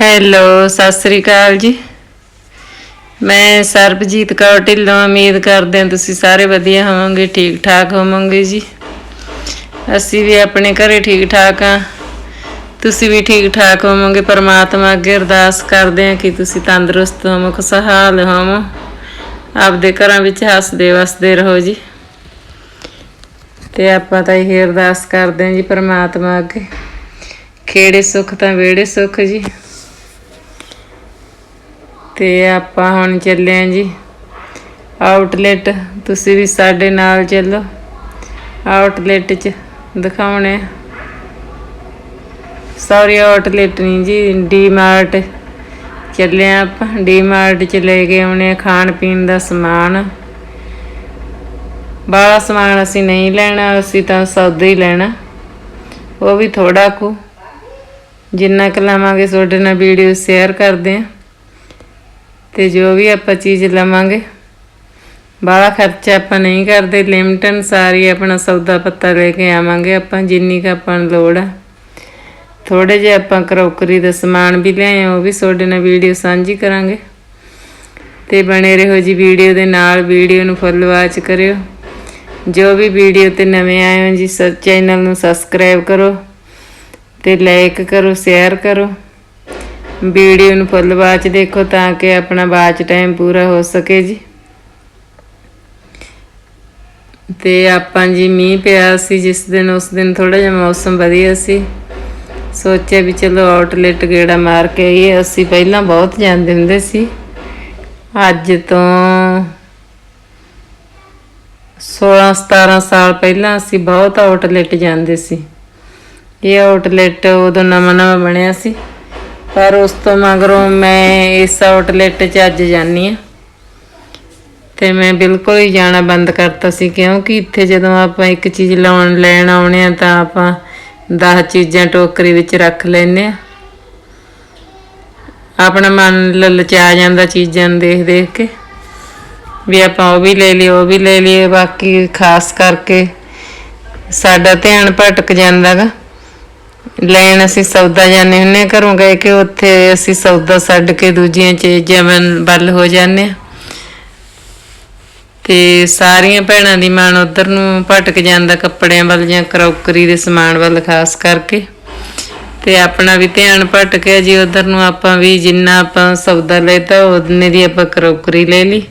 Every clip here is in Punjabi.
ਹੈਲੋ ਸਤਿ ਸ੍ਰੀ ਅਕਾਲ ਜੀ। ਮੈਂ ਸਰਬਜੀਤ ਕੌਰ ਢਿੱਲੋਂ, ਉਮੀਦ ਕਰਦੇ ਹਾਂ ਤੁਸੀਂ ਸਾਰੇ ਵਧੀਆ ਹੋਵੋਗੇ ਠੀਕ ਠਾਕ ਹੋਵੋਗੇ ਜੀ। ਅਸੀਂ ਵੀ ਆਪਣੇ ਘਰੇ ਠੀਕ ਠਾਕ ਆ ਤੁਸੀਂ ਵੀ ਠੀਕ ਠਾਕ ਹੋਵੋਗੇ, ਪਰਮਾਤਮਾ ਅੱਗੇ ਅਰਦਾਸ ਕਰਦੇ ਹਾਂ ਕਿ ਤੁਸੀਂ ਤੰਦਰੁਸਤ ਹੋਵੋ, ਖੁਸ਼ਹਾਲ ਹੋਵੋ। ਆਪਦੇ ਘਰਾਂ ਵਿੱਚ ਹੱਸਦੇ, ਵਸਦੇ ਰਹੋ ਜੀ। ਤੇ ਆਪਾਂ ਤਾਂ ਇਹ ਅਰਦਾਸ ਕਰਦੇ ਹਾਂ ਜੀ ਪਰਮਾਤਮਾ ਅੱਗੇ। ਖੇੜੇ ਸੁੱਖ ਤਾਂ ਵਿਹੜੇ ਸੁੱਖ ਜੀ। ਤੇ ਆਪਾਂ ਹੁਣ ਚੱਲੇ ਆਂ ਜੀ। ਆਊਟਲੈਟ ਤੁਸੀਂ ਵੀ ਸਾਡੇ ਨਾਲ ਚੱਲੋ। ਆਊਟਲੈਟ 'ਚ ਦਿਖਾਉਣੇ ਸੌਰੀ ਆਊਟਲੈਟ ਨਹੀਂ ਜੀ ਡੀਮਾਰਟ ਚੱਲੇ ਆਂ ਆਪਾਂ। ਡੀਮਾਰਟ 'ਚ ਲੈ ਕੇ ਆਉਣੇ ਆ ਖਾਣ ਪੀਣ ਦਾ ਸਮਾਨ। ਬਾਹਲਾ ਸਮਾਨ ਅਸੀਂ ਨਹੀਂ ਲੈਣਾ, ਅਸੀਂ ਤਾਂ ਸੌਦਾ ਹੀ ਲੈਣਾ। ਉਹ ਵੀ ਥੋੜਾ ਕੁ। ਜਿੰਨਾ ਕੁ ਲਵਾਂਗੇ, ਤੁਹਾਡੇ ਨਾਲ ਵੀਡੀਓ ਸ਼ੇਅਰ ਕਰਦੇ ਆ। ਤੇ ਜੋ ਵੀ ਆਪਾਂ ਚੀਜ਼ ਲਵਾਂਗੇ, ਬਾਹਲਾ ਖਰਚਾ ਆਪਾਂ ਨਹੀਂ ਕਰਦੇ ਲਿਮਟ ਅਨੁਸਾਰ ਹੀ ਆਪਣਾ ਸੌਦਾ ਪੱਤਾ ਲੈ ਕੇ ਆਵਾਂਗੇ, ਆਪਾਂ ਜਿੰਨੀ ਕੁ ਆਪਾਂ ਨੂੰ ਲੋੜ ਆ। ਥੋੜੇ ਜਿਹਾ ਆਪਾਂ ਕਰੋਕਰੀ ਦਾ ਸਮਾਨ ਵੀ ਲਿਆਏ ਉਹ ਵੀ ਤੁਹਾਡੇ ਨਾਲ ਵੀਡੀਓ ਸਾਂਝੀ ਕਰਾਂਗੇ। ਤੇ ਬਣੇ ਰਹੋ ਜੀ ਵੀਡੀਓ ਦੇ ਨਾਲ, ਵੀਡੀਓ ਨੂੰ ਫੁੱਲ ਵਾਚ ਕਰਿਓ। ਜੋ ਵੀ ਵੀਡੀਓ ਤੇ ਨਵੇਂ ਆਏ ਹੋ ਜੀ ਸਬ ਚੈਨਲ ਨੂੰ ਸਬਸਕ੍ਰਾਈਬ ਕਰੋ ਤੇ ਲਾਈਕ ਕਰੋ ਸ਼ੇਅਰ ਕਰੋ। ਵੀਡੀਓ ਨੂੰ ਫੁੱਲ ਵਾਚ ਦੇਖੋ ਤਾਂ ਕਿ ਆਪਣਾ ਵਾਚ ਟਾਈਮ ਪੂਰਾ ਹੋ ਸਕੇ ਜੀ। ਤੇ ਆਪਾਂ ਜੀ ਮੀਂਹ ਪਿਆ ਸੀ, ਜਿਸ ਦਿਨ ਉਸ ਦਿਨ ਥੋੜਾ ਜਿਹਾ ਮੌਸਮ ਵਧੀਆ ਸੀ। ਸੋਚਿਆ ਵੀ ਚਲੋ ਆਊਟਲੈਟ ਗੇੜਾ ਮਾਰ ਕੇ ਆਈਏ। ਅਸੀਂ ਪਹਿਲਾਂ ਬਹੁਤ ਜਾਂਦੇ ਹੁੰਦੇ ਸੀ। ਅੱਜ ਤੋਂ 16 17 ਸਾਲ ਪਹਿਲਾਂ ਅਸੀਂ ਬਹੁਤ ਆਊਟਲੈਟ ਜਾਂਦੇ ਸੀ। ਇਹ ਆਊਟਲੈਟ ਉਦੋਂ ਨਵਾਂ ਨਵਾਂ ਬਣਿਆ ਸੀ। ਪਰ ਉਸ ਤੋਂ ਮਗਰੋਂ ਮੈਂ ਇਸ ਆਊਟਲੈਟ 'ਚ ਅੱਜ ਜਾਨੀ ਆ ਤੇ ਮੈਂ ਬਿਲਕੁਲ ਹੀ ਜਾਣਾ ਬੰਦ ਕਰਤਾ ਸੀ, ਕਿਉਂਕਿ ਇੱਥੇ ਜਦੋਂ ਆਪਾਂ ਇੱਕ ਚੀਜ਼ ਲਾਉਣ, ਲੈਣ ਆਉਣੇ ਆ ਤਾਂ ਆਪਾਂ 10 ਚੀਜ਼ਾਂ ਟੋਕਰੀ ਵਿੱਚ ਰੱਖ ਲੈਨੇ ਆ ਆਪਣਾ ਮਨ ਲਲਚਾ ਜਾਂਦਾ ਚੀਜ਼ਾਂ ਨੂੰ ਦੇਖ ਦੇਖ ਕੇ। ਵੀ ਆਪਾਂ ਉਹ ਵੀ ਲੈ ਲਈਏ, ਉਹ ਵੀ ਲੈ ਲਈਏ, ਬਾਕੀ ਖਾਸ ਕਰਕੇ ਸਾਡਾ ਧਿਆਨ ਭਟਕ ਜਾਂਦਾਗਾ ਲੈਣ ਅਸੀਂ ਸੌਦਾ ਜਾਂਦੇ ਹੁੰਨੇ ਘਰੋਂ ਗਏ ਕਿ ਉੱਥੇ ਅਸੀਂ ਸੌਦਾ ਛੱਡ ਕੇ ਦੂਜੀਆਂ ਚੀਜ਼ਾਂ ਵੱਲ- ਵੱਲ ਹੋ ਜਾਂਦੇ ਆ ਤੇ ਸਾਰੀਆਂ ਭੈਣਾਂ ਦੀ ਮਨ ਉਧਰ ਨੂੰ ਭਟਕ ਜਾਂਦਾ ਕੱਪੜਿਆਂ ਵੱਲ ਜਾਂ ਕਰੋਕਰੀ ਦੇ ਸਮਾਨ ਵੱਲ ਖਾਸ ਕਰਕੇ। ਤੇ ਆਪਣਾ ਵੀ ਧਿਆਨ ਭਟਕਿਆ ਜੀ ਉਧਰ ਨੂੰ, ਆਪਾਂ ਵੀ ਜਿੰਨਾ ਆਪਾਂ ਸੌਦਾ ਲੈਤਾ, ਉਹਨੇ ਦੀ ਆਪਾਂ ਕਰੋਕਰੀ ਲੈ ਲਈ।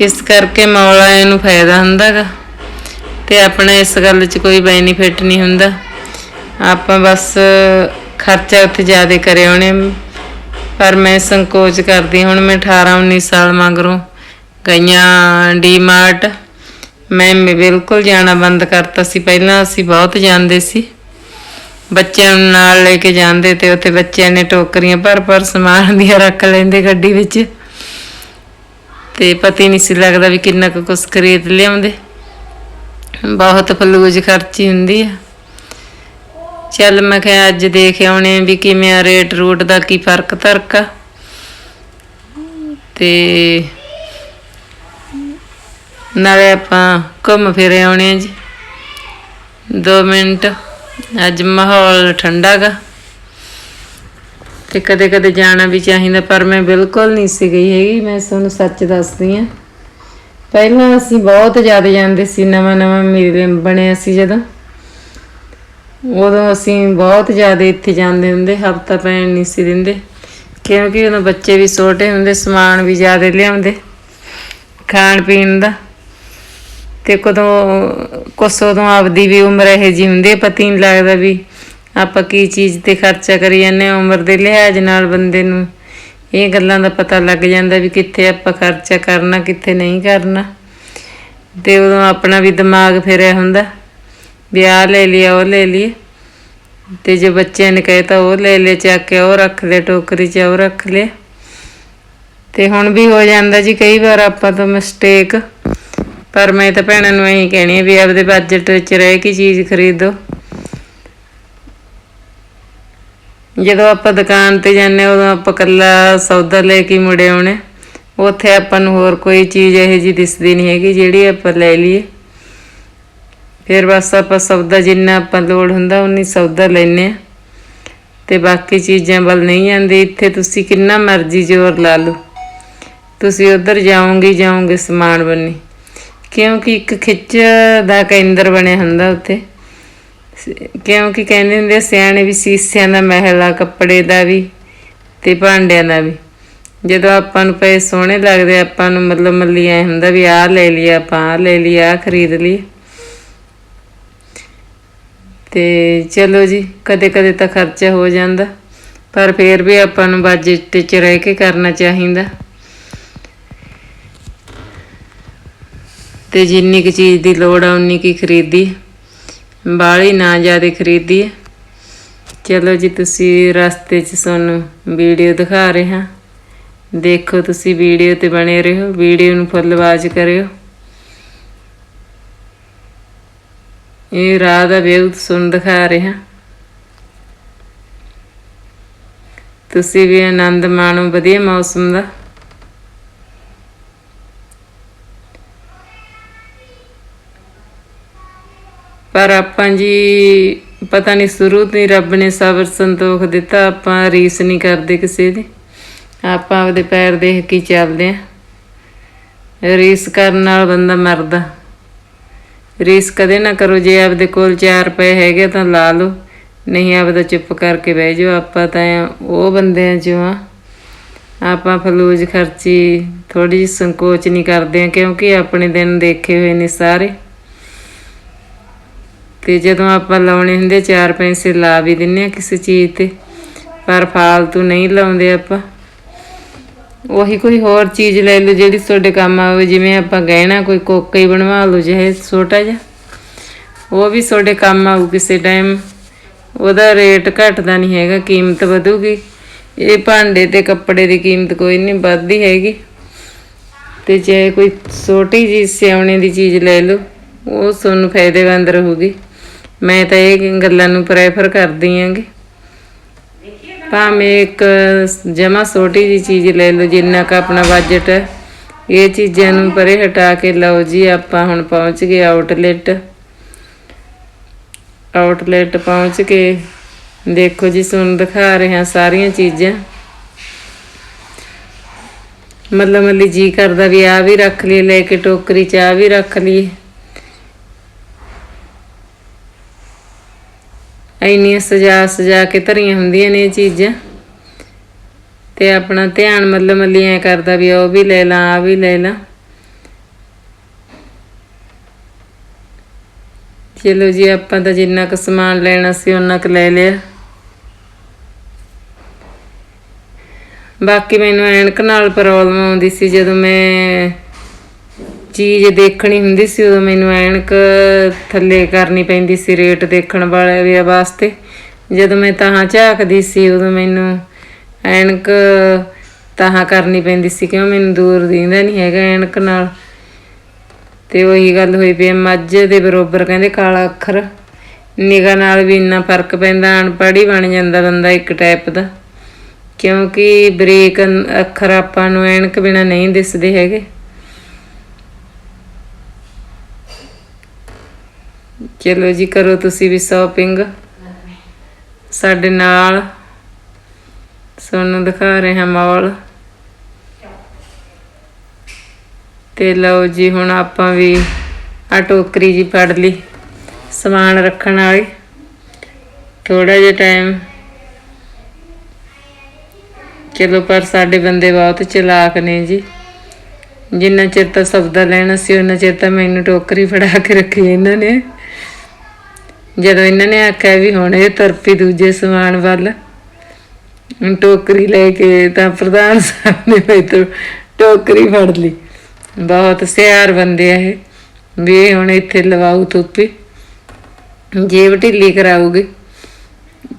ਇਸ ਕਰਕੇ ਮੌਲਾ ਨੂੰ ਫਾਇਦਾ ਹੁੰਦਾਗਾ ਤੇ ਆਪਣਾ ਇਸ ਗੱਲ 'ਚ ਕੋਈ ਬੈਨੀਫਿਟ ਨਹੀਂ ਹੁੰਦਾ। ਆਪਾਂ ਬਸ ਖਰਚਾ ਉੱਥੇ ਜ਼ਿਆਦਾ ਕਰੇ ਹੋਣੇ ਪਰ ਮੈਂ ਸੰਕੋਚ ਕਰਦੀ, ਹੁਣ ਮੈਂ 18 19 ਸਾਲ ਮਗਰੋਂ ਗਈਆਂ ਡੀਮਾਰਟ। ਮੈਂ ਮੈਂ, ਬਿਲਕੁਲ ਜਾਣਾ ਬੰਦ ਕਰਤਾ ਸੀ। ਪਹਿਲਾਂ ਅਸੀਂ ਬਹੁਤ ਜਾਂਦੇ ਸੀ। ਬੱਚਿਆਂ ਨੂੰ ਨਾਲ ਲੈ ਕੇ ਜਾਂਦੇ ਤੇ ਉੱਥੇ ਬੱਚਿਆਂ ਨੇ ਟੋਕਰੀਆਂ ਭਰ ਭਰ ਸਮਾਨ ਦੀਆਂ ਰੱਖ ਲੈਂਦੇ ਗੱਡੀ ਵਿੱਚ। ਤੇ ਪਤਾ ਹੀ ਨਹੀਂ ਸੀ ਲੱਗਦਾ ਵੀ ਕਿੰਨਾ ਕੁ ਕੁਛ ਖਰੀਦ ਲਿਆਉਂਦੇ। ਬਹੁਤ ਫਲੂਜ ਖਰਚੀ ਹੁੰਦੀ ਆ। ਚੱਲ ਮੈਂ ਕਿਹਾ ਅੱਜ ਦੇਖ ਆਉਣੇ ਆ ਵੀ ਕਿਵੇਂ ਆ ਰੇਟ ਰੂਟ ਦਾ ਕੀ ਫ਼ਰਕ ਤਰਕ ਆ। ਤੇ ਨਾਲੇ ਆਪਾਂ ਘੁੰਮ ਫਿਰ ਆਉਣੇ ਆ ਜੀ। 2 ਮਿੰਟ, ਅੱਜ ਮਾਹੌਲ ਠੰਡਾ ਗਾ। ਤੇ ਕਦੇ ਕਦੇ ਜਾਣਾ ਵੀ ਚਾਹੀਦਾ, ਪਰ ਮੈਂ ਬਿਲਕੁਲ ਨਹੀਂ ਸੀ ਗਈ ਹੈਗੀ, ਮੈਂ ਤੁਹਾਨੂੰ ਸੱਚ ਦੱਸਦੀ ਆ ਪਹਿਲਾਂ ਅਸੀਂ ਬਹੁਤ ਜ਼ਿਆਦਾ ਜਾਂਦੇ ਸੀ, ਨਵਾਂ ਨਵਾਂ ਮੇਰੇ ਬਣਿਆ ਸੀ ਜਦੋਂ। ਉਦੋਂ ਅਸੀਂ ਬਹੁਤ ਜ਼ਿਆਦਾ ਇੱਥੇ ਜਾਂਦੇ ਹੁੰਦੇ, ਹਫਤਾ ਪੈਣ ਨਹੀਂ ਸੀ ਦਿੰਦੇ। ਕਿਉਂਕਿ ਉਦੋਂ ਬੱਚੇ ਵੀ ਛੋਟੇ ਹੁੰਦੇ, ਸਮਾਨ ਵੀ ਜ਼ਿਆਦਾ ਲਿਆਉਂਦੇ, ਖਾਣ ਪੀਣ ਦਾ। ਤੇ ਕਦੋਂ, ਕੁਛ ਉਦੋਂ ਆਪਦੀ ਵੀ ਉਮਰ ਇਹ ਜੀ ਹੁੰਦੀ ਪਤੀ ਨਹੀਂ ਲੱਗਦਾ ਵੀ ਆਪਾਂ ਕੀ ਚੀਜ਼ ਤੇ ਖਰਚਾ ਕਰੀ ਜਾਂਦੇ ਹਾਂ, ਉਮਰ ਦੇ ਲਿਹਾਜ਼ ਨਾਲ ਬੰਦੇ ਨੂੰ। ਇਹ ਗੱਲਾਂ ਦਾ ਪਤਾ ਲੱਗ ਜਾਂਦਾ ਵੀ ਕਿੱਥੇ ਆਪਾਂ ਖਰਚਾ ਕਰਨਾ, ਕਿੱਥੇ ਨਹੀਂ ਕਰਨਾ। ਤੇ ਉਦੋਂ ਆਪਣਾ ਵੀ ਦਿਮਾਗ ਫਿਰਿਆ ਹੁੰਦਾ ਵਿਆਹ ਲੈ ਲਿਆ ਉਹ ਲੈ ਲਈ। ਤੇ ਜੇ ਬੱਚਿਆਂ ਨੇ ਕਹੇ ਤਾਂ ਉਹ ਲੈ ਲੈ ਚੱਕ ਕੇ ਉਹ ਰੱਖ ਲੈ ਟੋਕਰੀ 'ਚ ਉਹ ਰੱਖ ਲਿਆ ਤੇ ਹੁਣ ਵੀ ਹੋ ਜਾਂਦਾ ਜੀ ਕਈ ਵਾਰ ਆਪਾਂ ਤੋਂ ਮਿਸਟੇਕ ਪਰ ਮੈਂ ਤਾਂ ਭੈਣਾਂ ਨੂੰ ਇਹੀ ਕਹਿਣੀ ਵੀ ਆਪਦੇ ਬਜਟ ਵਿੱਚ ਰਹਿ ਕੇ ਚੀਜ਼ ਖਰੀਦੋ। ਜਦੋਂ ਆਪਾਂ ਦੁਕਾਨ ਤੇ ਜਾਂਦੇ ਹਾਂ, ਉਦੋਂ ਆਪਾਂ ਕੱਲਾ ਸੌਦਾ ਲੈ ਕੇ ਮੁੜੇ ਆਉਣੇ। ਉੱਥੇ ਆਪਾਂ ਨੂੰ ਹੋਰ ਕੋਈ ਚੀਜ਼ ਇਹੋ ਜਿਹੀ ਦਿਸਦੀ ਨਹੀਂ ਹੈਗੀ ਜਿਹੜੀ ਆਪਾਂ ਲੈ ਲਈਏ। ਫਿਰ ਬਸ ਆਪਾਂ ਸੌਦਾ ਜਿੰਨਾ ਆਪਾਂ ਲੋੜ ਹੁੰਦਾ ਉਨੀ ਸੌਦਾ ਲੈਨੇ ਆ ਤੇ ਬਾਕੀ ਚੀਜ਼ਾਂ ਵੱਲ ਨਹੀਂ ਜਾਂਦੇ। ਇੱਥੇ ਤੁਸੀਂ ਕਿੰਨਾ ਮਰਜ਼ੀ ਜ਼ੋਰ ਲਾ ਲਓ। ਤੁਸੀਂ ਉਧਰ ਜਾਓਗੇ ਜਾਓਗੇ ਸਮਾਨ ਬੰਨੀ। ਕਿਉਂਕਿ ਇੱਕ ਖਿੱਚ ਦਾ ਕੇਂਦਰ ਬਣਿਆ ਹੁੰਦਾ ਉੱਥੇ। ਕਿਉਂਕਿ ਕਹਿੰਦੇ ਹੁੰਦੇ ਆ, ਸਿਆਣੇ ਵੀ ਸੀਸਿਆਂ ਦਾ ਮਹਿਲ ਆ, ਕੱਪੜੇ ਦਾ ਵੀ ਤੇ ਭਾਂਡਿਆਂ ਦਾ ਵੀ। ਜਦੋਂ ਆਪਾਂ ਨੂੰ ਪਏ ਸੋਹਣੇ ਲੱਗਦੇ ਆਪਾਂ ਨੂੰ ਮਤਲਬ ਮੱਲੀ ਐ ਹੁੰਦਾ ਵੀ ਆਹ ਲੈ ਲਈ ਆਪਾਂ ਆਹ ਲੈ ਲਈ ਆਹ ਖਰੀਦ ਲਈ ਤੇ ਚਲੋ ਜੀ ਕਦੇ ਕਦੇ ਤਾਂ ਖਰਚਾ ਹੋ ਜਾਂਦਾ। ਪਰ ਫੇਰ ਵੀ ਆਪਾਂ ਨੂੰ ਬਜਟ 'ਚ ਰਹਿ ਕੇ ਕਰਨਾ ਚਾਹੀਦਾ। ਤੇ ਜਿੰਨੀ ਕੁ ਚੀਜ਼ ਦੀ ਲੋੜ ਆ, ਉਨੀ ਕੀ ਖਰੀਦੀ। ਬਾਹਲੀ ਨਾ ਜ਼ਿਆਦਾ ਖਰੀਦੀ ਚਲੋ ਜੀ, ਤੁਸੀਂ ਰਸਤੇ 'ਚ ਤੁਹਾਨੂੰ ਵੀਡੀਓ ਦਿਖਾ ਰਹੇ ਹਾਂ। ਦੇਖੋ ਤੁਸੀਂ ਵੀਡੀਓ ਤੇ ਬਣੇ ਰਹੋ, ਵੀਡੀਓ ਨੂੰ ਫੁੱਲ ਆਵਾਜ਼ ਕਰਿਓ। ਇਹ ਰਾਹ ਦਾ ਵਿਊ ਸੁਣ ਦਿਖਾ ਰਿਹਾ। ਤੁਸੀਂ ਵੀ ਆਨੰਦ ਮਾਣੋ ਵਧੀਆ ਮੌਸਮ ਦਾ। ਪਰ ਆਪਾਂ ਜੀ ਪਤਾ ਨਹੀਂ ਸ਼ੁਰੂ ਤੋਂ ਹੀ ਰੱਬ ਨੇ ਸਬਰ ਸੰਤੋਖ ਦਿੱਤਾ, ਆਪਾਂ ਰੀਸ ਨਹੀਂ ਕਰਦੇ ਕਿਸੇ ਦੀ। ਆਪਾਂ ਆਪਦੇ ਪੈਰ ਦੇਖ ਕੇ ਚੱਲਦੇ ਆ ਰੀਸ ਕਰਨ ਨਾਲ ਬੰਦਾ ਮਰਦਾ। ਰੀਸ ਕਦੇ ਨਾ ਕਰੋ, ਜੇ ਆਪਦੇ ਕੋਲ 4 ਰੁਪਏ ਹੈਗੇ ਤਾਂ ਲਾ ਲਓ। ਨਹੀਂ ਆਪਦਾ ਚੁੱਪ ਕਰਕੇ ਬਹਿ ਜਾਓ, ਆਪਾਂ ਤਾਂ ਉਹ ਬੰਦਿਆਂ ਚੋਂ ਆ। ਆਪਾਂ ਫਲੂਜ ਖਰਚੀ ਥੋੜੀ ਜਿਹੀ ਸੰਕੋਚ ਨਹੀਂ ਕਰਦੇ ਆ, ਕਿਉਂਕਿ ਆਪਣੇ ਦਿਨ ਦੇਖੇ ਹੋਏ ਨੇ ਸਾਰੇ। ਤੇ ਜਦੋਂ ਆਪਾਂ ਲਾਉਣੇ ਹੁੰਦੇ ਚਾਰ ਪੈਸੇ ਲਾ ਵੀ ਦਿੰਨੇ ਆ ਕਿਸੇ ਚੀਜ਼ ਤੇ, ਪਰ ਫਾਲਤੂ ਨਹੀਂ ਲਾਉਂਦੇ ਆਪਾਂ। ਉਹੀ ਕੋਈ ਹੋਰ ਚੀਜ਼ ਲੈ ਲਓ ਜਿਹੜੀ ਤੁਹਾਡੇ ਕੰਮ ਆਵੇ, ਜਿਵੇਂ ਆਪਾਂ ਗਹਿਣਾ ਕੋਈ ਕੋਕਾ ਹੀ ਬਣਵਾ ਲਓ, ਜਿਹੇ ਛੋਟਾ ਜਿਹਾ। ਉਹ ਵੀ ਤੁਹਾਡੇ ਕੰਮ ਆਊ ਕਿਸੇ ਟਾਈਮ ਉਹਦਾ ਰੇਟ ਘਟਦਾ ਨਹੀਂ ਹੈਗਾ, ਕੀਮਤ ਵਧੂਗੀ। ਇਹ ਭਾਂਡੇ ਤੇ ਕੱਪੜੇ ਦੀ ਕੀਮਤ ਕੋਈ ਨਹੀਂ ਵੱਧਦੀ ਹੈਗੀ। ਤੇ ਜੇ ਕੋਈ ਛੋਟੀ ਜੀ ਸਿਆਉਣੇ ਦੀ ਚੀਜ਼ ਲੈ ਲਓ, ਉਹ ਤੁਹਾਨੂੰ ਫਾਇਦੇਮੰਦ ਰਹੂਗੀ। ਮੈਂ ਤਾਂ ਇਹ ਗੱਲਾਂ ਨੂੰ ਪ੍ਰੈਫਰ ਕਰਦੀ ਆਂਗੀ। ਭਾਵੇਂ ਇੱਕ ਜਮਾ ਛੋਟੀ ਜੀ ਚੀਜ਼ ਲੈ ਲਓ, ਜਿੰਨਾ ਕ ਆਪਣਾ ਬਜਟ ਹੈ। ਇਹ ਚੀਜ਼ਾਂ ਨੂੰ ਪਰੇ ਹਟਾ ਕੇ ਲਓ ਜੀ, ਆਪਾਂ ਹੁਣ ਪਹੁੰਚ ਗਏ ਆਊਟਲੈਟ ਆਊਟਲੈਟ ਪਹੁੰਚ ਕੇ ਦੇਖੋ ਜੀ, ਤੁਹਾਨੂੰ ਦਿਖਾ ਰਹੇ ਹਾਂ ਸਾਰੀਆਂ ਚੀਜ਼ਾਂ। ਮਤਲਬ ਮੱਲੀ ਜੀ ਕਰਦਾ ਵੀ ਆ ਵੀ ਰੱਖ ਲਈ ਲੈ ਕੇ ਟੋਕਰੀ ਚ ਆ ਵੀ ਰੱਖ ਲਈ ਇੰਨੀਆਂ ਸਜਾ ਸਜਾ ਕੇ ਧਰੀਆਂ ਹੁੰਦੀਆਂ ਨੇ ਇਹ ਚੀਜ਼ਾਂ। ਤੇ ਆਪਣਾ ਧਿਆਨ ਮਤਲਬ ਮੱਲੀ ਐ ਕਰਦਾ ਵੀ ਉਹ ਵੀ ਲੈ ਲਾਂ ਆ ਵੀ ਲੈ ਲਾਂ। ਚਲੋ ਜੀ, ਆਪਾਂ ਤਾਂ ਜਿੰਨਾ ਕੁ ਸਮਾਨ ਲੈਣਾ ਸੀ ਉਹਨਾਂ ਕੁ ਲੈ ਲਿਆ। ਬਾਕੀ ਮੈਨੂੰ ਐਨਕ ਨਾਲ ਪ੍ਰੋਬਲਮ ਆਉਂਦੀ ਸੀ ਜਦੋਂ ਮੈਂ ਚੀਜ਼ ਦੇਖਣੀ ਹੁੰਦੀ ਸੀ ਉਦੋਂ ਮੈਨੂੰ ਐਨਕ ਥੱਲੇ ਕਰਨੀ ਪੈਂਦੀ ਸੀ ਰੇਟ ਦੇਖਣ ਵਾਲੇ ਵਾਸਤੇ। ਜਦੋਂ ਮੈਂ ਤਾਂ ਝਾਕਦੀ ਸੀ ਉਦੋਂ ਮੈਨੂੰ ਐਨਕ ਤਾਹਾਂ ਕਰਨੀ ਪੈਂਦੀ ਸੀ ਕਿਉਂ ਮੈਨੂੰ ਦੂਰ ਦੀਂਦਾ ਨਹੀਂ ਹੈਗਾ ਐਨਕ ਨਾਲ। ਤੇ ਉਹੀ ਗੱਲ ਹੋਈ ਪਈ ਆ, ਮੱਝ ਦੇ ਬਰੋਬਰ ਕਹਿੰਦੇ ਕਾਲਾ ਅੱਖਰ ਨਿਗਾ ਨਾਲ ਵੀ ਇੰਨਾ ਫ਼ਰਕ ਪੈਂਦਾ ਅਨਪੜ੍ਹ ਹੀ ਬਣ ਜਾਂਦਾ ਬੰਦਾ ਇੱਕ ਟਾਈਪ ਦਾ। ਕਿਉਂਕਿ ਬ੍ਰੇਕ ਅੱਖਰ ਆਪਾਂ ਨੂੰ ਐਨਕ ਬਿਨਾ ਨਹੀਂ ਦਿਸਦੇ ਹੈਗੇ। ਚਲੋ ਜੀ, ਕਰੋ ਤੁਸੀਂ ਵੀ ਸ਼ਾਪਿੰਗ ਸਾਡੇ ਨਾਲ ਤੁਹਾਨੂੰ ਦਿਖਾ ਰਹੇ ਹਾਂ ਮਾਲ ਤੇ ਲਓ ਜੀ, ਹੁਣ ਆਪਾਂ ਵੀ ਆ ਟੋਕਰੀ ਜੀ ਫੜ ਲਈ, ਸਮਾਨ ਰੱਖਣ ਵਾਲੀ। ਥੋੜਾ ਜਿਹਾ ਟਾਈਮ ਚਲੋ, ਪਰ ਸਾਡੇ ਬੰਦੇ ਬਹੁਤ ਚਲਾਕ ਨੇ ਜੀ। ਜਿੰਨਾ ਚਿਰ ਤਾਂ ਸਬਦਾ ਲੈਣਾ ਸੀ ਉਹਨਾਂ ਚਿਰ ਤਾਂ ਮੈਨੂੰ ਟੋਕਰੀ ਫੜਾ ਕੇ ਰੱਖੀ ਇਹਨਾਂ ਨੇ। ਜਦੋਂ ਇਹਨਾਂ ਨੇ ਆਖਿਆ ਵੀ ਹੁਣ ਇਹ ਤਰਪੀ ਦੂਜੇ ਸਮਾਨ ਵੱਲ ਟੋਕਰੀ ਲੈ ਕੇ ਤਾਂ ਪ੍ਰਧਾਨ ਸਾਹਿਬ ਨੇ ਮੈਨੂੰ ਟੋਕਰੀ ਫੜ ਲਈ। ਬਹੁਤ ਸਿਆਰ ਬੰਦੇ ਆ ਇਹ, ਵੀ ਹੁਣ ਇੱਥੇ ਲਵਾਉ ਧੁੱਪੀ ਜੇਬ ਢਿੱਲੀ ਕਰਾਉਗੀ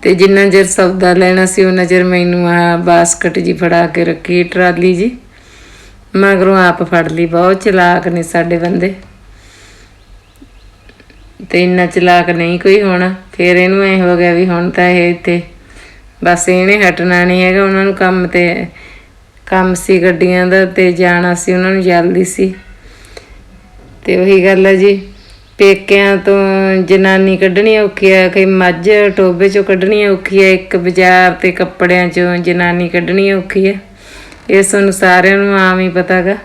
ਤੇ ਜਿੰਨਾ ਚਿਰ ਸੌਦਾ ਲੈਣਾ ਸੀ, ਉਹਨਾਂ ਚਿਰ ਮੈਨੂੰ ਆ ਬਾਸਕਟ ਜੀ ਫੜਾ ਕੇ ਰੱਖੀ, ਟਰਾਲੀ ਜੀ। ਮਗਰੋਂ ਆਪ ਫੜ ਲਈ, ਬਹੁਤ ਚਲਾਕ ਨੇ ਸਾਡੇ ਬੰਦੇ। ਤੇ ਇੰਨਾ ਚਲਾਕ ਨਹੀਂ ਕੋਈ ਹੋਣਾ। ਫਿਰ ਇਹਨੂੰ ਐ ਹੋ ਗਿਆ ਵੀ ਹੁਣ ਤਾਂ ਇਹ ਇੱਥੇ ਬਸ ਇਹਨੇ ਹਟਣਾ ਨਹੀਂ ਹੈਗਾ। ਉਹਨਾਂ ਨੂੰ ਕੰਮ ਤੇ ਕੰਮ ਸੀ ਗੱਡੀਆਂ ਦਾ ਤੇ ਜਾਣਾ ਸੀ। ਉਹਨਾਂ ਨੂੰ ਜਲਦੀ ਸੀ। ਤੇ ਉਹੀ ਗੱਲ ਹੈ ਜੀ, ਪੇਕਿਆਂ ਤੋਂ ਜਨਾਨੀ ਕੱਢਣੀ ਔਖੀ ਆ, ਕਈ ਮੱਝ ਟੋਬੇ ਚੋਂ ਕੱਢਣੀ ਔਖੀ ਹੈ ਇੱਕ ਬਾਜ਼ਾਰ ਤੇ ਕੱਪੜਿਆਂ ਚੋਂ ਜਨਾਨੀ ਕੱਢਣੀ ਔਖੀ ਆ। ਇਹ ਸਾਨੂੰ ਸਾਰਿਆਂ ਨੂੰ ਆਮ ਹੀ ਪਤਾਗਾ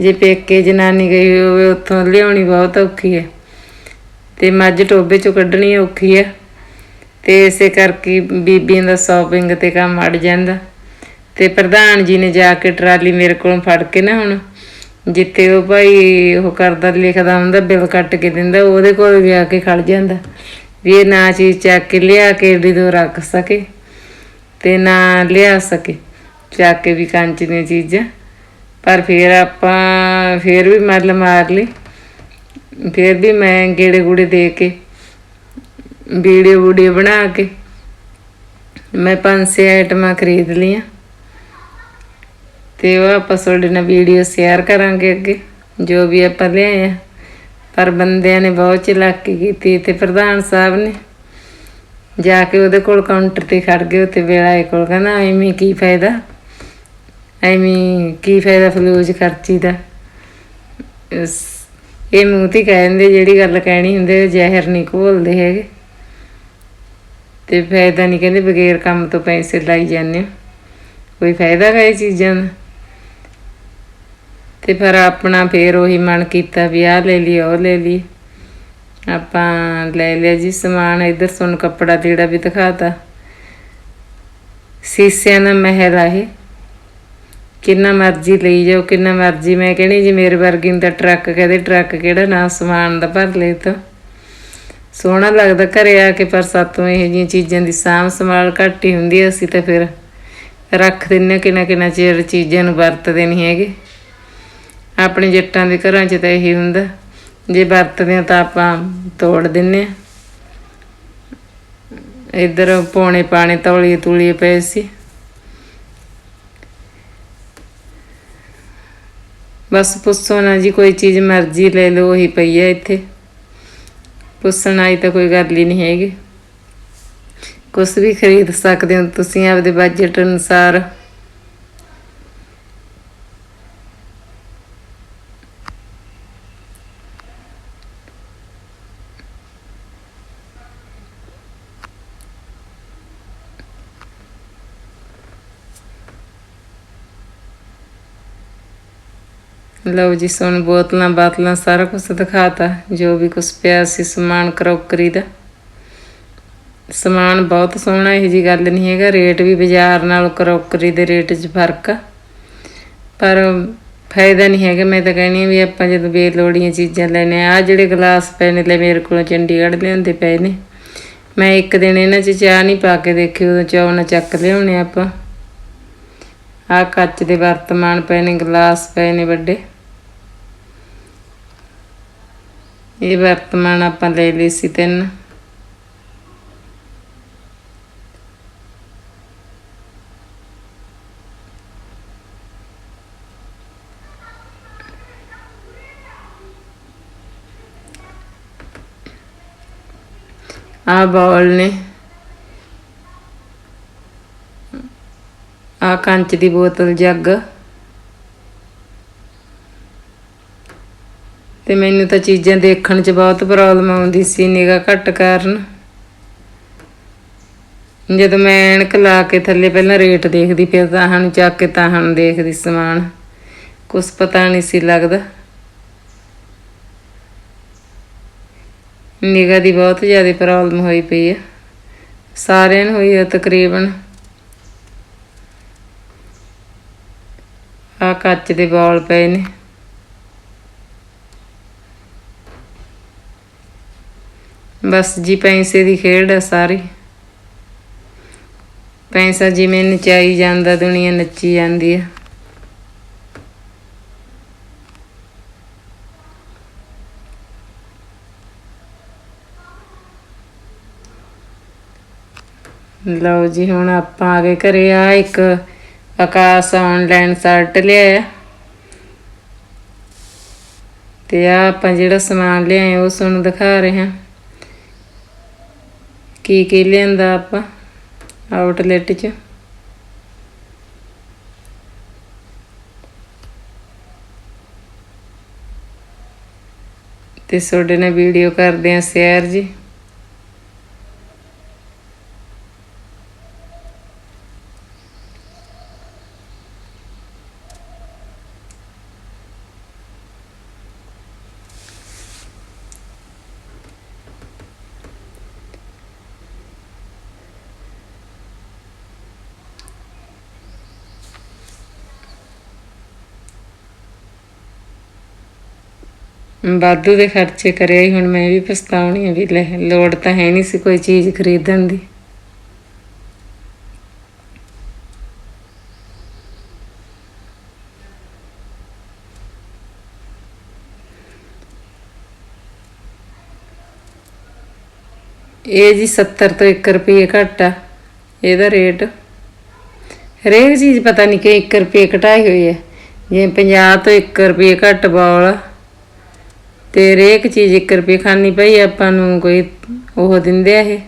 ਜੇ ਪੇਕੇ ਜਨਾਨੀ ਗਈ ਹੋਵੇ, ਉੱਥੋਂ ਲਿਆਉਣੀ ਬਹੁਤ ਔਖੀ ਹੈ ਤੇ ਮੱਝ ਟੋਬੇ ਚੋਂ ਕੱਢਣੀ ਔਖੀ ਆ। ਤੇ ਇਸੇ ਕਰਕੇ ਬੀਬੀਆਂ ਦਾ ਸ਼ਾਪਿੰਗ ਤੇ ਕੰਮ ਅੜ ਜਾਂਦਾ। ਤੇ ਪ੍ਰਧਾਨ ਜੀ ਨੇ ਜਾ ਕੇ ਟਰਾਲੀ ਮੇਰੇ ਕੋਲੋਂ ਫੜ ਕੇ ਨਾ ਹੁਣ, ਜਿੱਥੇ ਉਹ ਭਾਈ ਉਹ ਕਰਦਾ, ਲਿਖਦਾ ਹੁੰਦਾ, ਬਿੱਲ ਕੱਟ ਕੇ ਦਿੰਦਾ, ਉਹਦੇ ਕੋਲ ਵੀ ਆ ਕੇ ਖੜ ਜਾਂਦਾ। ਵੀ ਇਹ ਨਾ ਚੀਜ਼ ਚੱਕ ਕੇ ਲਿਆ ਕੇ ਏਡੀ ਦੂਰ ਰੱਖ ਸਕੇ ਤੇ ਨਾ ਲਿਆ ਸਕੇ, ਚੱਕ ਕੇ ਵੀ ਕੰਚ ਦੀਆਂ ਚੀਜ਼ਾਂ। ਪਰ ਫਿਰ ਆਪਾਂ, ਫਿਰ ਵੀ ਮੱਲ ਮਾਰ ਲਈ ਫਿਰ ਵੀ ਮੈਂ ਗੇੜੇ ਗੂੜੇ ਦੇ ਕੇ, ਵੀਡੀਓ ਵੀਡੀਓ ਬਣਾ ਕੇ ਮੈਂ ਪੰਜ ਛੇ ਆਈਟਮਾਂ ਖਰੀਦ ਲਈਆਂ। ਤੇ ਉਹ ਆਪਾਂ ਤੁਹਾਡੇ ਨਾਲ ਵੀਡੀਓ ਸ਼ੇਅਰ ਕਰਾਂਗੇ ਅੱਗੇ, ਜੋ ਵੀ ਆਪਾਂ ਲਿਆਏ ਆ। ਪਰ ਬੰਦਿਆਂ ਨੇ ਬਹੁਤ ਚਲਾਕੀ ਕੀਤੀ ਤੇ ਪ੍ਰਧਾਨ ਸਾਹਿਬ ਨੇ ਜਾ ਕੇ ਉਹਦੇ ਕੋਲ ਕਾਊਂਟਰ ਤੇ ਖੜ ਗਏ ਉੱਤੇ ਵੇਲਾਏ ਕੋਲ ਕਹਿੰਦਾ, ਐਵੇਂ ਕੀ ਫਾਇਦਾ? ਐਵੇਂ ਕੀ ਫਾਇਦਾ ਫਲੂਜ ਖਰਚੀ ਦਾ? ਇਸ- ਇਹ ਮੂੰਹ ਤੇ ਕਹਿ ਦਿੰਦੇ ਜਿਹੜੀ ਗੱਲ ਕਹਿਣੀ ਹੁੰਦੀ ਉਹ ਜ਼ਹਿਰ ਨਹੀਂ ਘੋਲਦੇ ਹੈਗੇ। ਤੇ ਫਾਇਦਾ ਨਹੀਂ ਕਹਿੰਦੇ ਬਗੈਰ ਕੰਮ ਤੋਂ ਪੈਸੇ ਲਾਈ ਜਾਂਦੇ ਹੋ। ਕੋਈ ਫਾਇਦਾ ਹੈ ਇਹ ਚੀਜ਼ਾਂ ਦਾ? ਤੇ ਫਿਰ ਆਪਣਾ ਫੇਰ ਉਹੀ ਮਨ ਕੀਤਾ ਵੀ ਆਹ ਲੈ ਲਈ ਉਹ ਲੈ ਲਈ ਆਪਾਂ ਲੈ ਲਿਆ ਜੀ ਸਮਾਨ, ਇੱਧਰ ਸੁਣ ਕੱਪੜਾ ਜਿਹੜਾ ਵੀ ਦਿਖਾਤਾ। ਸੀਸਿਆਂ ਦਾ ਮਹਿਲ ਆ ਇਹ। ਕਿੰਨਾ ਮਰਜ਼ੀ ਲਈ ਜਾਓ, ਕਿੰਨਾ ਮਰਜ਼ੀ, ਮੈਂ ਕਹਿਣੀ ਜੀ ਮੇਰੇ ਵਰਗੀ ਨੂੰ ਤਾਂ ਟਰੱਕ ਕਹਦੇ, ਟਰੱਕ ਕਿਹੜਾ ਨਾ ਸਮਾਨ ਦਾ ਭਰ ਲੈ ਤਾਂ। ਸੋਹਣਾ ਲੱਗਦਾ ਘਰੇ ਆ ਕੇ, ਪਰ ਸਾਤੋਂ ਇਹੋ ਜਿਹੀਆਂ ਚੀਜ਼ਾਂ ਦੀ ਸਾਂਭ ਸੰਭਾਲ ਘੱਟ ਹੀ ਹੁੰਦੀ ਅਸੀਂ ਤਾਂ ਫਿਰ ਰੱਖ ਦਿੰਨੇ ਕਿੰਨਾ ਕਿੰਨਾ ਚਿਰ ਚੀਜ਼ਾਂ ਨੂੰ ਵਰਤਦੇ ਨਹੀਂ ਹੈਗੇ। ਆਪਣੇ ਜੱਟਾਂ ਦੇ ਘਰਾਂ 'ਚ ਤਾਂ ਇਹੀ ਹੁੰਦਾ, ਜੇ ਵਰਤਦੇ ਆ ਤਾਂ ਆਪਾਂ ਤੋੜ ਦਿੰਨੇ ਆ। ਇੱਧਰ ਪੌਣੇ ਪਾਣੇ ਤੌਲੀਏ ਤੂਲੀਏ ਪਏ ਸੀ। ਬਸ ਪੁੱਛੋ ਨਾ ਜੀ, ਕੋਈ ਚੀਜ਼ ਮਰਜ਼ੀ ਲੈ ਲਓ, ਉਹੀ ਪਈ ਹੈ ਇੱਥੇ। ਪੁੱਛਣ ਆਈ ਤਾਂ ਕੋਈ ਗੱਲ ਹੀ ਨਹੀਂ ਹੈਗੀ। ਕੁਛ ਵੀ ਖਰੀਦ ਸਕਦੇ ਹੋ ਤੁਸੀਂ ਆਪਦੇ ਬਜਟ ਅਨੁਸਾਰ। ਲਓ ਜੀ, ਸੁਣ, ਬੋਤਲਾਂ, ਬਾਤਲਾਂ, ਸਾਰਾ ਕੁਝ ਦਿਖਾਤਾ, ਜੋ ਵੀ ਕੁਝ ਪਿਆ ਸੀ, ਸਮਾਨ ਕਰੋਕਰੀ ਦਾ। ਸਮਾਨ ਬਹੁਤ ਸੋਹਣਾ, ਇਹ ਜੀ ਗੱਲ ਨਹੀਂ ਹੈਗਾ, ਰੇਟ ਵੀ ਬਾਜ਼ਾਰ ਨਾਲ ਕਰੋਕਰੀ ਦੇ ਰੇਟ 'ਚ ਫ਼ਰਕ ਆ। ਪਰ ਫਾਇਦਾ ਨਹੀਂ ਹੈਗਾ, ਮੈਂ ਤਾਂ ਕਹਿੰਦੀ ਹਾਂ ਵੀ ਆਪਾਂ ਜਦੋਂ ਬੇਲੋੜੀਆਂ ਚੀਜ਼ਾਂ ਲੈਣੇ ਆ ਆਹ ਜਿਹੜੇ ਗਲਾਸ ਪਏ ਨੇ, ਲੈ ਮੇਰੇ ਕੋਲੋਂ ਚੰਡੀਗੜ੍ਹ ਲਿਆਂਦੇ ਪਏ ਨੇ। ਮੈਂ ਇੱਕ ਦਿਨ ਇਹਨਾਂ 'ਚ ਚਾਹ ਨਹੀਂ ਪਾ ਕੇ ਦੇਖੀ, ਉਦੋਂ ਚਾਹ ਨਾ ਚੱਕ ਲਿਆਉਣੇ ਆਪਾਂ। ਆਹ ਕੱਚ ਦੇ ਵਰਤਮਾਨ ਪਏ ਨੇ, ਗਲਾਸ ਪਏ ਨੇ ਵੱਡੇ। ਇਹ ਵਰਤਮਾਨ ਆਪਾਂ ਲੈ ਲਈ ਸੀ ਤਿੰਨ ਆ ਬਾਉਲ ਨੇ ਆ ਕੰਚ ਦੀ ਬੋਤਲ ਜੱਗ ਤੇ ਮੈਨੂੰ ਤਾਂ ਚੀਜ਼ਾਂ ਦੇਖਣ 'ਚ ਬਹੁਤ ਪ੍ਰੋਬਲਮ ਆਉਂਦੀ ਸੀ ਨਿਗਾ ਘੱਟ ਕਾਰਨ। ਜਦੋਂ ਮੈਂ ਐਨਕ ਲਾ ਕੇ ਥੱਲੇ ਪਹਿਲਾਂ ਰੇਟ ਦੇਖਦੀ ਫਿਰ ਤਾਂ ਹਨ, ਚੱਕ ਕੇ ਤਾਂ ਹਨ ਦੇਖਦੀ ਸਮਾਨ। ਕੁਛ ਪਤਾ ਨਹੀਂ ਸੀ ਲੱਗਦਾ। ਨਿਗਾ ਦੀ ਬਹੁਤ ਜ਼ਿਆਦਾ ਪ੍ਰੋਬਲਮ ਹੋਈ ਪਈ ਆ। ਸਾਰਿਆਂ ਨੂੰ ਹੋਈ ਆ ਤਕਰੀਬਨ। ਆ ਕੱਚ ਦੇ ਬੌਲ ਪਏ ਨੇ। ਬਸ ਜੀ ਪੈਸੇ ਦੀ ਖੇਡ ਆ ਸਾਰੀ। ਪੈਸਾ ਜਿਵੇਂ ਨਚਾਈ ਜਾਂਦਾ, ਦੁਨੀਆ ਨੱਚੀ ਜਾਂਦੀ ਆ। ਲਓ ਜੀ, ਹੁਣ ਆਪਾਂ ਆ ਗਏ ਘਰੇ, ਆ ਇੱਕ ਆਕਾਸ਼ ਆਨਲਾਈਨ ਸ਼ਰਟ ਲਿਆਇਆ। ਤੇ ਆ ਆਪਾਂ ਜਿਹੜਾ ਸਮਾਨ ਲਿਆਏ, ਉਹ ਤੁਹਾਨੂੰ ਦਿਖਾ ਰਹੇ ਹਾਂ। ਕੀ ਕੀ ਲਿਆਂਦਾ ਆਪਾਂ ਆਊਟਲੈਟ 'ਚ ਤੇ ਤੁਹਾਡੇ ਨਾਲ ਵੀਡੀਓ ਕਰਦੇ ਆ ਸ਼ੇਅਰ ਜੀ ਵਾਧੂ ਦੇ ਖਰਚੇ ਕਰਿਆ ਹੀ ਹੁਣ ਮੈਂ ਵੀ ਪਛਤਾਉਣੀ ਆ ਵੀ ਲੈ, ਲੋੜ ਤਾਂ ਹੈ ਨਹੀਂ ਸੀ ਕੋਈ ਚੀਜ਼ ਖਰੀਦਣ ਦੀ। ਇਹ ਜੀ 70 ਤੋਂ 1 ਰੁਪਏ ਘੱਟ ਆ, ਇਹਦਾ ਰੇਟ। ਹਰੇਕ ਚੀਜ਼ ਪਤਾ ਨਹੀਂ ਕਿ 1 ਰੁਪਏ ਘਟਾਈ ਹੋਈ ਹੈ ਜੇ 50 ਤੋਂ 1 ਰੁਪਏ ਘੱਟ ਬੌਲ ਆ। ਤੇ ਹਰੇਕ ਚੀਜ਼ 1 ਰੁਪਏ ਖਾਣੀ ਪਈ, ਆਪਾਂ ਨੂੰ ਕੋਈ ਉਹ ਦਿੰਦੇ ਆ ਇਹ।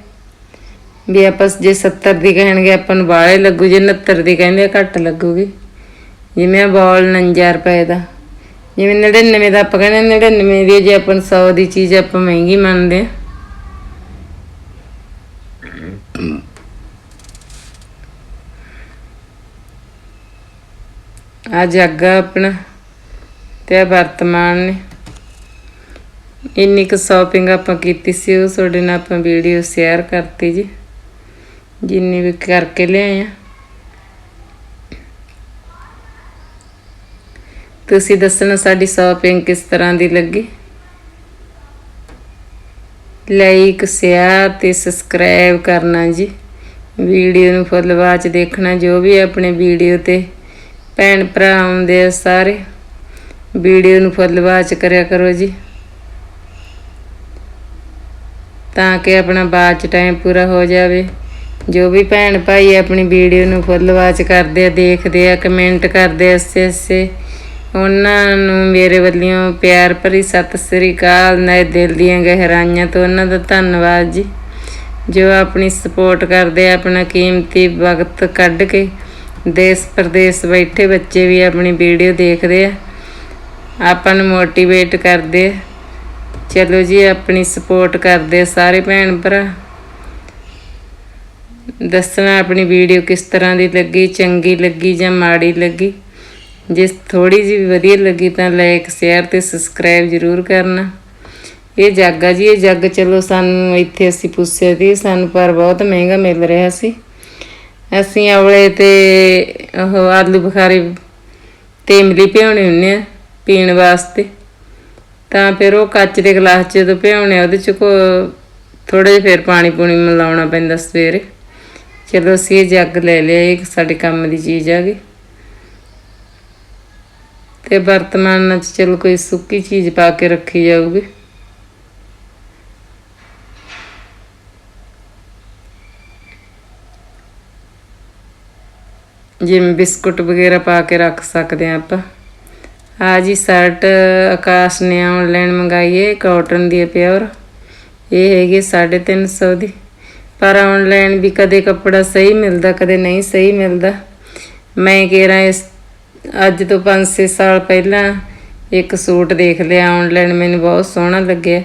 ਵੀ ਆਪਾਂ ਜੇ 70 ਦੀ ਕਹਿਣਗੇ, ਆਪਾਂ ਨੂੰ ਬਾਲੇ ਲੱਗੂ, ਜੇ 69 ਦੀ ਕਹਿੰਦੇ ਘੱਟ ਲੱਗੂਗੀ। ਜਿਵੇਂ ਬੋਲ 49 ਰੁਪਏ ਦਾ। ਜਿਵੇਂ 99 ਦਾ ਆਪਾਂ ਕਹਿੰਦੇ 99 ਦੀ ਜੇ ਆਪਾਂ ਨੂੰ 100 ਦੀ ਚੀਜ਼ ਆਪਾਂ ਮਹਿੰਗੀ ਮੰਨਦੇ ਆ। ਆ ਜੱਗਾ ਆਪਣਾ, ਤੇ ਵਰਤਮਾਨ ਨੇ। ਇੰਨੀ ਕੁ ਸ਼ਾਪਿੰਗ ਆਪਾਂ ਕੀਤੀ ਸੀ, ਉਹ ਤੁਹਾਡੇ ਨਾਲ ਆਪਾਂ ਵੀਡੀਓ ਸ਼ੇਅਰ ਕਰਤੀ ਜੀ। ਜਿੰਨੀ ਵੀ ਕਰਕੇ ਲਿਆਏ ਆ। ਤੁਸੀਂ ਦੱਸਣਾ ਸਾਡੀ ਸ਼ਾਪਿੰਗ ਕਿਸ ਤਰ੍ਹਾਂ ਦੀ ਲੱਗੀ? ਲਾਈਕ ਸ਼ੇਅਰ ਤੇ ਸਬਸਕ੍ਰਾਈਬ ਕਰਨਾ ਜੀ। ਵੀਡੀਓ ਨੂੰ ਫੁੱਲ ਬਾਅਦ ਚ ਦੇਖਣਾ, ਜੋ ਵੀ ਆਪਣੇ ਵੀਡੀਓ ਤੇ ਭੈਣ ਭਰਾ ਆਉਂਦੇ ਆ ਸਾਰੇ। ਵੀਡੀਓ ਨੂੰ ਫੁੱਲ ਬਾਅਦ ਚ ਕਰਿਆ ਕਰੋ ਜੀ। ਤਾਂ ਕਿ ਆਪਣਾ ਬਾਅਦ ਚ ਟਾਈਮ ਪੂਰਾ ਹੋ ਜਾਵੇ। ਜੋ ਵੀ ਭੈਣ ਭਾਈ ਆਪਣੀ ਵੀਡੀਓ ਨੂੰ ਫੁੱਲ ਵਾਚ ਕਰਦੇ ਆ, ਦੇਖਦੇ ਆ ਕਮੈਂਟ ਕਰਦੇ ਆ ਅਸੇ ਅਸੇ ਉਹਨਾਂ ਨੂੰ ਮੇਰੇ ਵੱਲੋਂ ਪਿਆਰ ਭਰੀ ਸਤਿ ਸ੍ਰੀ ਅਕਾਲ ਨਏ ਦਿਲ ਦੀਆਂ ਗਹਿਰਾਈਆਂ ਤੋਂ ਉਹਨਾਂ ਦਾ ਧੰਨਵਾਦ ਜੀ। ਜੋ ਆਪਣੀ ਸਪੋਰਟ ਕਰਦੇ ਆ, ਆਪਣਾ ਕੀਮਤੀ ਵਕਤ ਕੱਢ ਕੇ ਦੇਸ਼ ਪ੍ਰਦੇਸ਼ ਬੈਠੇ ਬੱਚੇ ਵੀ ਆਪਣੀ ਵੀਡੀਓ ਦੇਖਦੇ ਆ। ਆਪਾਂ ਨੂੰ ਮੋਟੀਵੇਟ ਕਰਦੇ ਆ। ਚਲੋ ਜੀ, ਆਪਣੀ ਸਪੋਰਟ ਕਰਦੇ ਆ ਸਾਰੇ ਭੈਣ ਭਰਾ। ਦੱਸਣਾ ਆਪਣੀ ਵੀਡੀਓ ਕਿਸ ਤਰ੍ਹਾਂ ਦੀ ਲੱਗੀ, ਚੰਗੀ ਲੱਗੀ ਜਾਂ ਮਾੜੀ ਲੱਗੀ। ਜੇ ਥੋੜੀ ਜਿਹੀ ਵਧੀਆ ਲੱਗੀ ਤਾਂ ਲਾਈਕ ਸ਼ੇਅਰ ਤੇ ਸਬਸਕ੍ਰਾਈਬ ਜ਼ਰੂਰ ਕਰਨਾ। ਇਹ ਜੱਗ ਆ ਜੀ, ਇਹ ਜੱਗ ਚਲੋ ਸਾਨੂੰ ਇੱਥੇ ਅਸੀਂ ਪੁੱਛਿਆ ਸੀ, ਸਾਨੂੰ ਪਰ ਬਹੁਤ ਮਹਿੰਗਾ ਮਿਲ ਰਿਹਾ ਸੀ। ਅਸੀਂ ਔਲੇ ਤੇ ਉਹ ਆਲੂ ਬੁਖਾਰੇ ਤੇ ਇਮਲੀ ਭਿਉਣੇ ਹੁੰਨੇ ਆ ਪੀਣ ਵਾਸਤੇ। ਤਾਂ ਫਿਰ ਉਹ ਕੱਚ ਦੇ ਗਲਾਸ 'ਚ ਜਦੋਂ ਭਿਉਣੇ ਆ, ਉਹਦੇ 'ਚ ਕੋ ਥੋੜਾ ਜਿਹਾ ਫਿਰ ਪਾਣੀ ਪੂਣੀ ਮਿਲਾਉਣਾ ਪੈਂਦਾ ਸਵੇਰੇ। ਚਲੋ ਅਸੀਂ ਇਹ ਜੱਗ ਲੈ ਲਿਆ ਇਹ ਸਾਡੇ ਕੰਮ ਦੀ ਚੀਜ਼ ਆ ਗਈ। ਤੇ ਵਰਤਮਾਨ 'ਚ ਚਲੋ ਕੋਈ ਸੁੱਕੀ ਚੀਜ਼ ਪਾ ਕੇ ਰੱਖੀ ਜਾਊਗੀ। ਜਿਵੇਂ ਬਿਸਕੁਟ ਵਗੈਰਾ ਪਾ ਕੇ ਰੱਖ ਸਕਦੇ ਆ ਆਪਾਂ। ਆ ਜੀ ਸ਼ਰਟ ਆਕਾਸ਼ ਨੇ ਆਨਲਾਈਨ ਮੰਗਾਈ ਹੈ ਕਾਟਨ ਦੀ ਹੈ ਪਿਓਰ ਇਹ ਹੈਗੀ 350 ਦੀ। ਪਰ ਆਨਲਾਈਨ ਵੀ ਕਦੇ ਕੱਪੜਾ ਸਹੀ ਮਿਲਦਾ, ਕਦੇ ਨਹੀਂ ਸਹੀ ਮਿਲਦਾ। ਮੈਂ ਕਹਿ ਰਾਂ ਇਸ ਅੱਜ ਤੋਂ 5-6 ਸਾਲ ਪਹਿਲਾਂ ਇੱਕ ਸੂਟ ਦੇਖ ਲਿਆ ਆਨਲਾਈਨ ਮੈਨੂੰ ਬਹੁਤ ਸੋਹਣਾ ਲੱਗਿਆ।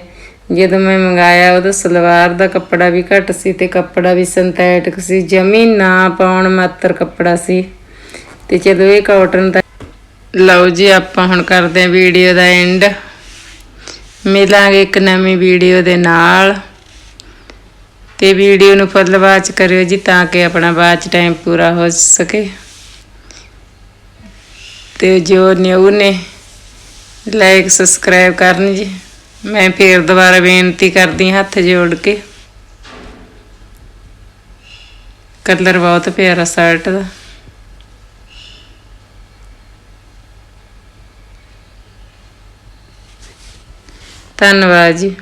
ਜਦੋਂ ਮੈਂ ਮੰਗਾਇਆ ਉਹਦਾ ਸਲਵਾਰ ਦਾ ਕੱਪੜਾ ਵੀ ਘੱਟ ਸੀ ਤੇ ਕੱਪੜਾ ਵੀ ਸਿੰਥੈਟਿਕ ਸੀ। ਜਮੀ ਨਾ ਪਾਉਣ ਮਾਤਰ ਕੱਪੜਾ ਸੀ। ਤੇ ਚਲੋ ਇਹ ਕਾਟਨ ਦਾ ਲਓ ਜੀ, ਆਪਾਂ ਹੁਣ ਕਰਦੇ ਹਾਂ ਵੀਡੀਓ ਦਾ ਐਂਡ ਮਿਲਾਂਗੇ ਇੱਕ ਨਵੀਂ ਵੀਡੀਓ ਦੇ ਨਾਲ। ਤੇ ਵੀਡੀਓ ਨੂੰ ਫੁੱਲ ਵਾਚ ਕਰਿਓ ਜੀ, ਤਾਂ ਕਿ ਆਪਣਾ ਵਾਚ ਟਾਈਮ ਪੂਰਾ ਹੋ ਸਕੇ। ਤੇ ਜੋ ਨਿਊ ਨੇ ਲਾਈਕ ਸਬਸਕ੍ਰਾਈਬ ਕਰਨ ਜੀ। ਮੈਂ ਫੇਰ ਦੁਬਾਰਾ ਬੇਨਤੀ ਕਰਦੀ ਹਾਂ ਹੱਥ ਜੋੜ ਕੇ। ਕਲਰ ਬਹੁਤ ਪਿਆਰਾ ਸ਼ਰਟ ਦਾ। ਧੰਨਵਾਦ ਜੀ।